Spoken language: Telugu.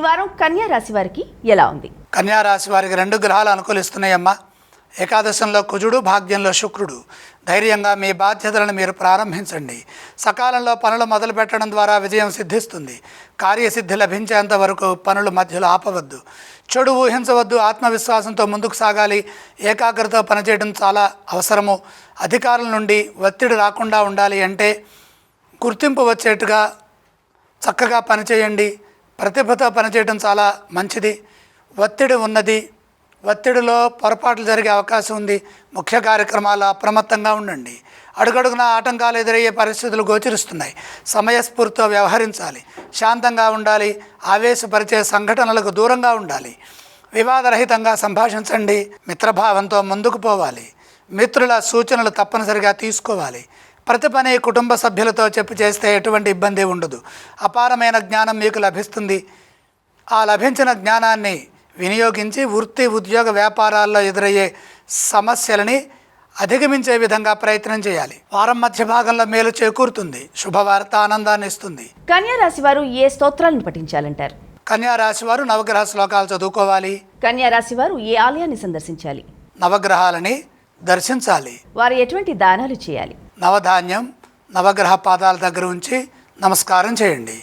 వారం కన్యా రాశి వారికి ఎలా ఉంది? కన్యా రాశి వారికి రెండు గ్రహాలు అనుకూలిస్తున్నాయమ్మా. ఏకాదశంలో కుజుడు భాగ్యంలో శుక్రుడు. ధైర్యంగా మీ బాధ్యతలను మీరు ప్రారంభించండి. సకాలంలో పనులు మొదలు పెట్టడం ద్వారా విజయం సిద్ధిస్తుంది. కార్యసిద్ధి లభించేంత వరకు పనులు మధ్యలో ఆపవద్దు. చెడు ఊహించవద్దు ఆత్మవిశ్వాసంతో ముందుకు సాగాలి. ఏకాగ్రత పనిచేయడం చాలా అవసరము. అధికారుల నుండి ఒత్తిడి రాకుండా ఉండాలి అంటే గుర్తింపు వచ్చేట్టుగా చక్కగా పనిచేయండి. ప్రతిభతో పనిచేయడం చాలా మంచిది. ఒత్తిడి ఉన్నది. ఒత్తిడిలో పొరపాట్లు జరిగే అవకాశం ఉంది. ముఖ్య కార్యక్రమాలు అప్రమత్తంగా ఉండండి. అడుగడుగున ఆటంకాలు ఎదురయ్యే పరిస్థితులు గోచరిస్తున్నాయి. సమయస్ఫూర్తితో వ్యవహరించాలి. శాంతంగా ఉండాలి. ఆవేశపరిచే సంఘటనలకు దూరంగా ఉండాలి. వివాదరహితంగా సంభాషించండి. మిత్రభావంతో ముందుకు పోవాలి. మిత్రుల సూచనలు తప్పనిసరిగా తీసుకోవాలి. ప్రతి పని కుటుంబ సభ్యులతో చెప్పి చేస్తే ఎటువంటి ఇబ్బంది ఉండదు. అపారమైన జ్ఞానం మీకు లభిస్తుంది. ఆ లభించిన జ్ఞానాన్ని వినియోగించి వృత్తి ఉద్యోగ వ్యాపారాల్లో ఎదురయ్యే సమస్యలని అధిగమించే విధంగా ప్రయత్నం చేయాలి. వారం మధ్య భాగంలో మేలు చేకూరుతుంది. శుభవార్త ఆనందాన్ని ఇస్తుంది. కన్యా రాశి వారు ఏ స్తోత్రాలను పఠించాలంటారు? కన్యా రాశి వారు నవగ్రహ శ్లోకాలు చదువుకోవాలి. కన్యా రాశి వారు ఏ ఆలయాన్ని సందర్శించాలి? నవగ్రహాలని దర్శించాలి. వారు ఎటువంటి దానాలు చేయాలి? నవధాన్యం నవగ్రహ పాదాల దగ్గర ఉంచి నమస్కారం చేయండి.